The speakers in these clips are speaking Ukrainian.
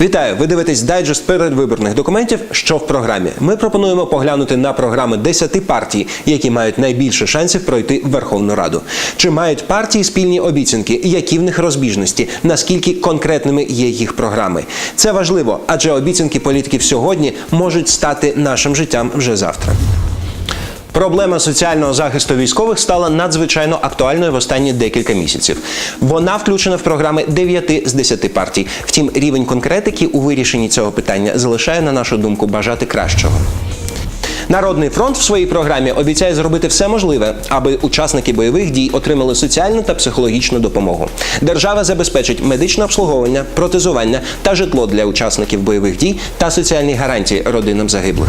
Вітаю! Ви дивитесь дайджест передвиборних документів. Що в програмі? Ми пропонуємо поглянути на програми 10 партій, які мають найбільше шансів пройти Верховну Раду. Чи мають партії спільні обіцянки? Які в них розбіжності? Наскільки конкретними є їх програми? Це важливо, адже обіцянки політиків сьогодні можуть стати нашим життям вже завтра. Проблема соціального захисту військових стала надзвичайно актуальною в останні декілька місяців. Вона включена в програми 9 з 10 партій. Втім, рівень конкретики у вирішенні цього питання залишає, на нашу думку, бажати кращого. Народний фронт в своїй програмі обіцяє зробити все можливе, аби учасники бойових дій отримали соціальну та психологічну допомогу. Держава забезпечить медичне обслуговування, протезування та житло для учасників бойових дій та соціальні гарантії родинам загиблих.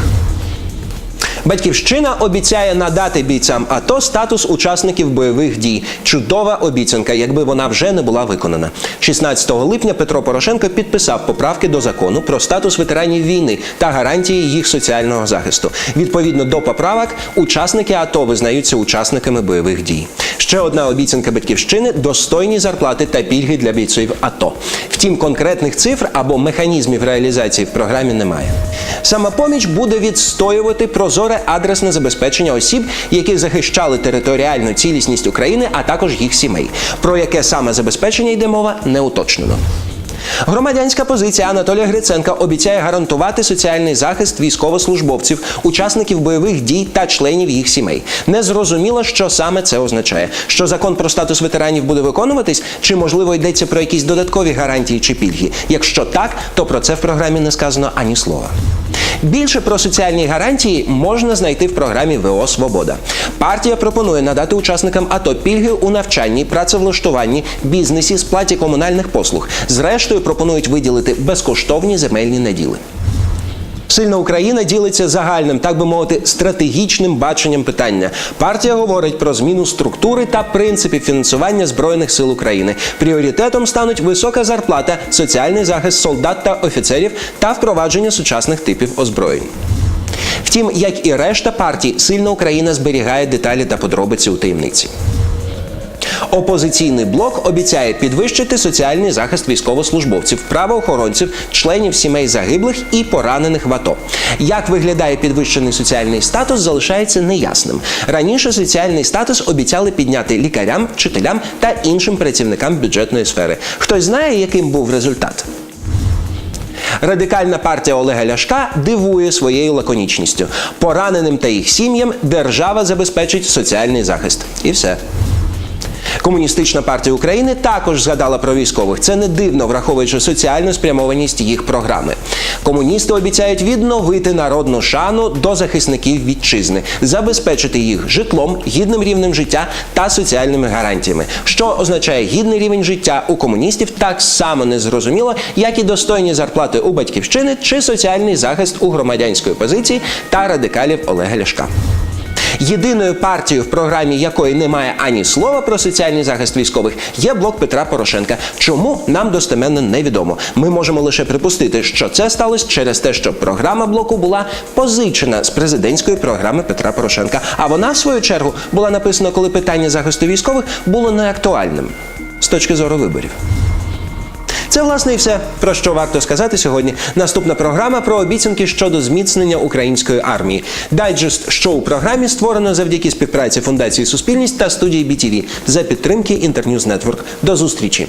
Батьківщина обіцяє надати бійцям АТО статус учасників бойових дій. Чудова обіцянка, якби вона вже не була виконана. 16 липня Петро Порошенко підписав поправки до закону про статус ветеранів війни та гарантії їх соціального захисту. Відповідно до поправок, учасники АТО визнаються учасниками бойових дій. Ще одна обіцянка батьківщини достойні зарплати та пільги для бійців АТО. Втім, конкретних цифр або механізмів реалізації в програмі немає. Самопоміч буде відстоювати прозоре адресне забезпечення осіб, які захищали територіальну цілісність України, а також їх сімей. Про яке саме забезпечення йде мова, не уточнено. Громадянська позиція Анатолія Гриценка обіцяє гарантувати соціальний захист військовослужбовців, учасників бойових дій та членів їх сімей. Не зрозуміло, що саме це означає. Що закон про статус ветеранів буде виконуватись, чи можливо йдеться про якісь додаткові гарантії чи пільги. Якщо так, то про це в програмі не сказано ані слова. Більше про соціальні гарантії можна знайти в програмі ВО Свобода. Партія пропонує надати учасникам АТО пільги у навчанні, працевлаштуванні, бізнесі, сплаті комунальних послуг. Зрештою, пропонують виділити безкоштовні земельні наділи. Сильна Україна ділиться загальним, так би мовити, стратегічним баченням питання. Партія говорить про зміну структури та принципів фінансування збройних сил України. Пріоритетом стануть висока зарплата, соціальний захист солдат та офіцерів та впровадження сучасних типів озброєнь. Втім, як і решта партій, сильна Україна зберігає деталі та подробиці у таємниці. Опозиційний блок обіцяє підвищити соціальний захист військовослужбовців, правоохоронців, членів сімей загиблих і поранених в АТО. Як виглядає підвищений соціальний статус, залишається неясним. Раніше соціальний статус обіцяли підняти лікарям, вчителям та іншим працівникам бюджетної сфери. Хтось знає, яким був результат? Радикальна партія Олега Ляшка дивує своєю лаконічністю. Пораненим та їх сім'ям держава забезпечить соціальний захист. І все. Комуністична партія України також згадала про військових. Це не дивно, враховуючи соціальну спрямованість їх програми. Комуністи обіцяють відновити народну шану до захисників вітчизни, забезпечити їх житлом, гідним рівнем життя та соціальними гарантіями. Що означає гідний рівень життя у комуністів, так само незрозуміло, як і достойні зарплати у батьківщини чи соціальний захист у громадянської позиції та радикалів Олега Ляшка. Єдиною партією, в програмі якої немає ані слова про соціальний захист військових, є блок Петра Порошенка. Чому нам достеменно невідомо. Ми можемо лише припустити, що це сталося через те, що програма блоку була позичена з президентської програми Петра Порошенка. А вона, в свою чергу, була написана, коли питання захисту військових було неактуальним з точки зору виборів. Це власне і все про що варто сказати сьогодні. Наступна програма про обіцянки щодо зміцнення української армії. Дайджест шоу програмі створено завдяки співпраці фундації Суспільність та студії BTV за підтримки Інтерньюз Нетворк. До зустрічі.